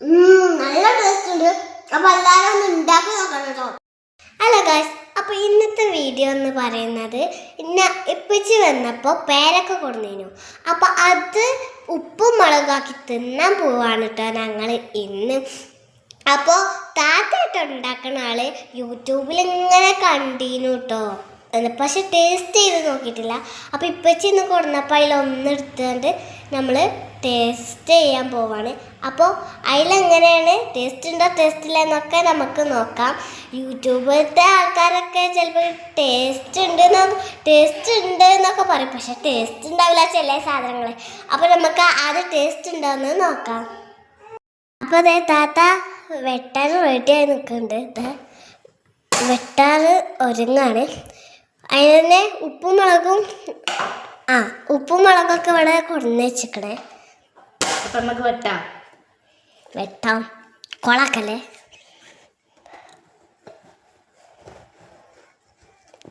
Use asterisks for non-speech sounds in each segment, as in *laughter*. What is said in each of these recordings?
നല്ല ടേസ്റ്റ് ഉണ്ട്. അപ്പൊ എല്ലാരും ഒന്ന് ഉണ്ടാക്കി നോക്കണം കേട്ടോ. ഹലോ ഗായ്സ് അപ്പൊ ഇന്നത്തെ വീഡിയോ എന്ന് പറയുന്നത് ഇന്ന ഇപ്പിച്ച് വന്നപ്പോൾ പേരൊക്കെ കൊടുന്നേനു. അപ്പൊ അത് ഉപ്പും മുളകാക്കി തിന്നാൻ പോവാണ് കേട്ടോ ഞങ്ങൾ ഇന്ന്. അപ്പോൾ താത്തായിട്ട് ഉണ്ടാക്കുന്ന ആൾ യൂട്യൂബിൽ ഇങ്ങനെ കണ്ടീനു കേട്ടോ. പക്ഷെ ടേസ്റ്റ് ചെയ്ത് നോക്കിയിട്ടില്ല. അപ്പോൾ ഇപ്പച്ചി ഇന്ന് കൊടുന്നപ്പോൾ അതിലൊന്നെടുത്തുകൊണ്ട് നമ്മൾ ടേസ്റ്റ് ചെയ്യാൻ പോവാണ്. അപ്പോൾ അതിലെങ്ങനെയാണ് ടേസ്റ്റ് ഉണ്ടോ ടേസ്റ്റ് ഇല്ല എന്നൊക്കെ നമുക്ക് നോക്കാം. യൂട്യൂബിലത്തെ ആൾക്കാരൊക്കെ ചിലപ്പോൾ ടേസ്റ്റ് ഉണ്ട് ടേസ്റ്റ് ഉണ്ട് എന്നൊക്കെ പറയും. പക്ഷെ ടേസ്റ്റ് ഉണ്ടാവില്ല ചില സാധനങ്ങൾ അപ്പോൾ നമുക്ക് അത് ടേസ്റ്റ് ഉണ്ടോ എന്ന് നോക്കാം. അപ്പോൾ അതെ താത്ത വെട്ടാൻ റെഡിയായി നിൽക്കുന്നുണ്ട്. വെട്ടാൻ ഒരുങ്ങാണ്. തന്നെ ഉപ്പും മുളകും ആ ഉപ്പും മുളകൊക്കെ ഇവിടെ കൊണ്ടുവന്ന് വെച്ചിക്കണേ അപ്പൊ നമുക്ക് വെട്ടാം. വെട്ടാം. കൊളാക്കല്ലേ?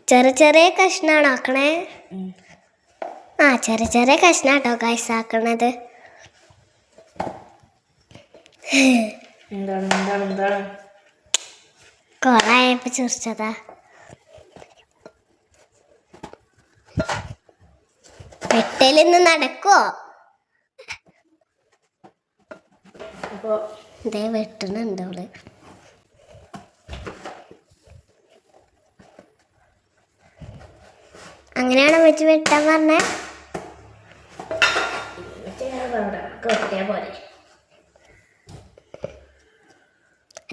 ചെറിയ ചെറിയ കഷ്ണാണ് ആക്കണേ? ആ ചെറിയ ചെറിയ കഷ്ണാട്ടോ ഗൈസ് ആക്കണത്. എന്താണ് എന്താണ് എന്താണ്? ചിരിച്ചതാ വെട്ടലിന്ന് നടക്കുവോ? അപ്പൊ ഇതേ വെട്ടണുണ്ട് അവൾ. അങ്ങനെയാണോ വെച്ച് വെട്ടാൻ പറഞ്ഞേ?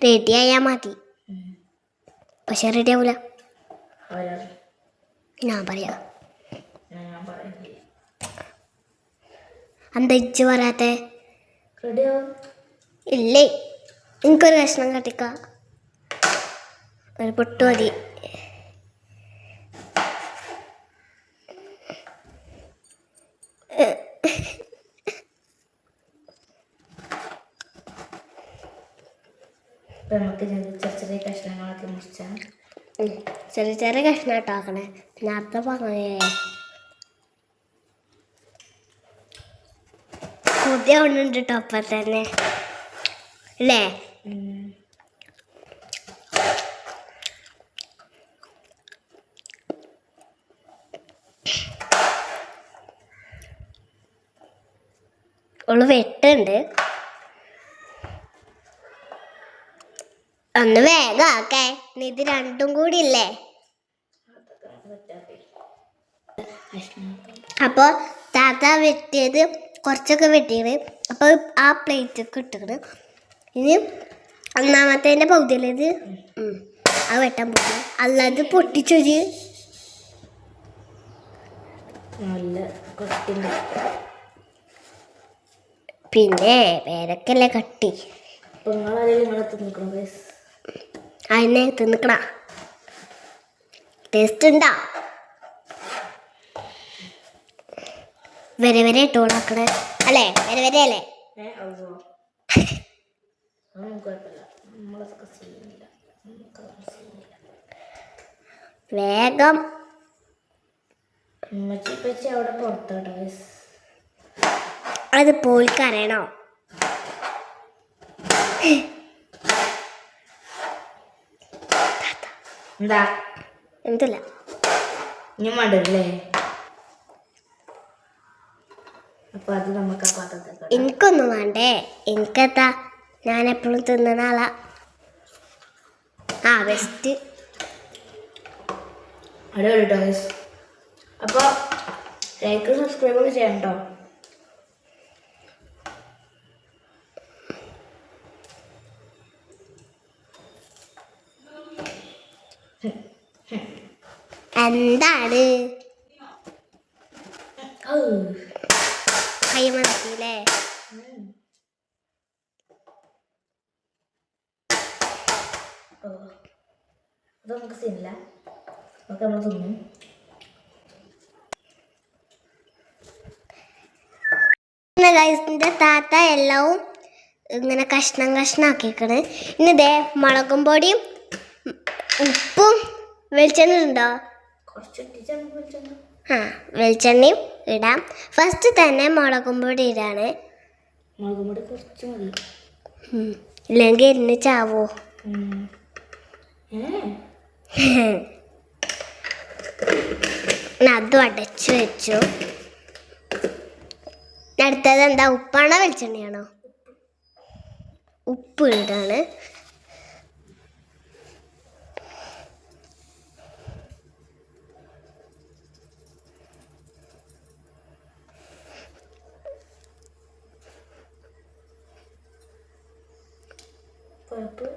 റെഡി ആയാ മതി. പക്ഷെ റെഡി ആവൂല. ഞാൻ പറയാ. എന്താ ഇജ്ജ് പറയാത്തേ? റെഡിയോ ഇല്ലേ? എനിക്കൊരു കഷ്ണം കട്ടിക്ക. ഒരു പൊട്ട് മതി. നമുക്ക് ചെറിയ ചെറിയ കഷ്ണങ്ങളൊക്കെ മുറിച്ചാൽ. ചെറിയ ചെറിയ കഷ്ണം നേരത്തെ പറഞ്ഞേ പുതിയ ഒന്നുണ്ട് കേട്ടോ അപ്പം തന്നെ അല്ലേ ഉള്ള വെട്ടുണ്ട് ഒന്ന് വേഗം ആക്കേ. ഇത് രണ്ടും കൂടി ഇല്ലേ? അപ്പോൾ താത്ത വെട്ടിയത് കുറച്ചൊക്കെ വെട്ടിയത് അപ്പോൾ ആ പ്ലേറ്റൊക്കെ ഇട്ടിട്ട് ഇനി ഒന്നാമത്തേന്റെ ഇത്? ആ വെട്ടാൻ പോകും അല്ലാതെ പൊട്ടിച്ചൊരു നല്ല കൊട്ടിന് പിന്നെ പേരക്കല്ലേ കട്ടി. അതിനെ തിന്നിക്കണ ടേസ്റ്റ് ഉണ്ടാ വരെ വരെ ഇട്ടോളാക്കണേ അല്ലേ? വരെ വരെ അല്ലേ? *laughs* അതൊന്നും കുഴപ്പമില്ല. നമുക്കതൊന്നും വേഗം. അവിടെ പുറത്തോട്ടോ അത് പോയിക്കറിയണോ എന്താ? എന്തല്ല? ഞാൻ മടല്ലേ അപ്പൊ അത് നമുക്ക് ആ പാത്രത്തിൽ എനിക്കൊന്നും വേണ്ടേ. എനിക്കെത്താ ഞാൻ എപ്പോഴും തിന്നുന്ന ആളാ. ആ ബെസ്റ്റ് അടിപൊളി അപ്പോൾ ലൈക്ക് സബ്സ്ക്രൈബ് ഒക്കെ ചെയ്യണം കേട്ടോ എന്താണ്? കൈ മനസ്സിലേ അത് നമുക്ക് സീനില്ല നമുക്ക് നമ്മൾ തിന്നും. ഗൈസിന്റെ താത്ത എല്ലാവും ഇങ്ങനെ കഷ്ണം കഷ്ണം ആക്കിക്കണ് ഇനി ഇതേ മുളകും പൊടിയും ഉപ്പും വെളിച്ചെണ്ണ ഉണ്ടോ ആ വെളിച്ചെണ്ണയും ഇടാം. ഫസ്റ്റ് തന്നെ മുളകും പൊടി ഇടാണ്. മുളക് പൊടി കുറച്ച് മതി. ഇല്ലെങ്കിൽ ഇരുന്ന് ചാവോ? അതും അടച്ചു വെച്ചു. അടുത്തത് എന്താ? ഉപ്പാണോ വെളിച്ചെണ്ണയാണോ? ഉപ്പ് ഇടാണ് കുഴപ്പം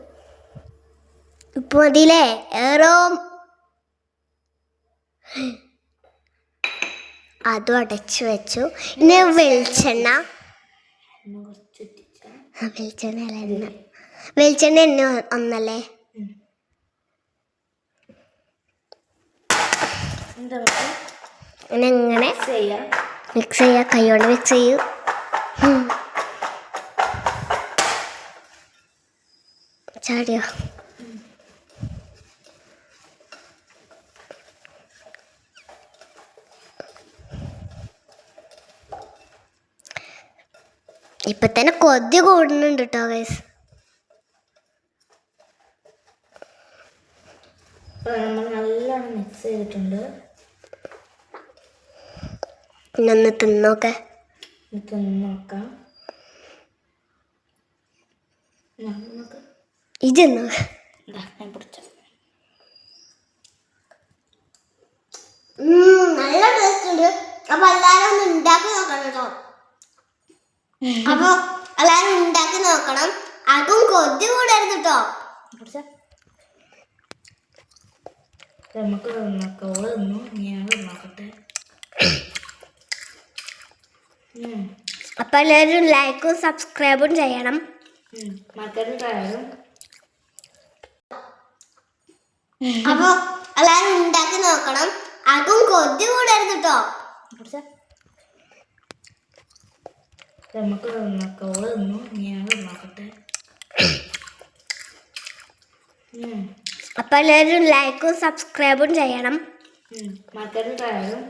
മതിയില്ലേ ഏറോ. അതും അടച്ചു വെച്ചു. ഇനി വെളിച്ചെണ്ണ. വെളിച്ചെണ്ണ അല്ല എണ്ണ. വെളിച്ചെണ്ണ എണ്ണ ഒന്നല്ലേ? ഇങ്ങനെ മിക്സ് ചെയ്യാ. കൈയോടെ മിക്സ് ചെയ്യൂ. ചാടിയോ? ഇപ്പൊ തന്നെ കൊതി കൂടുന്നുണ്ട് കേട്ടോ ഗൈസ് നല്ലോണം മിക്സ് ചെയ്തിട്ടുണ്ട്. ഒന്ന് തിന്നോക്കെ. ഇതൊന്ന് നോക്കാം നമുക്ക് ഇതെന്നോ നല്ല ടേസ്റ്റ് ഉണ്ട്. അപ്പൊ എല്ലാരും ഒന്ന് ഉണ്ടാക്കി നോക്കണം കേട്ടോ അപ്പൊ എല്ലാരും ഉണ്ടാക്കി നോക്കണം. അതും കൊതി കൂടരുത് കേട്ടോ നമുക്ക് ഓൾ തിന്നു ഞാൻ നോക്കട്ടെ ഉം. അപ്പൊ എല്ലാവരും ലൈക്കും സബ്സ്ക്രൈബും ചെയ്യണം. ഉം. മക്കറിട്ടായാലും അപ്പൊ എല്ലാരും ഉണ്ടാക്കി നോക്കണം. അതും കൊതി കൂടരുത് കേട്ടോ നമുക്ക് നോക്കാം ഓൾ തിന്നു ഞാൻ നോക്കട്ടെ ഉം. അപ്പൊ എല്ലാവരും ലൈക്കും സബ്സ്ക്രൈബും ചെയ്യണം. മറ്റൊരു മക്കറിട്ടായാലും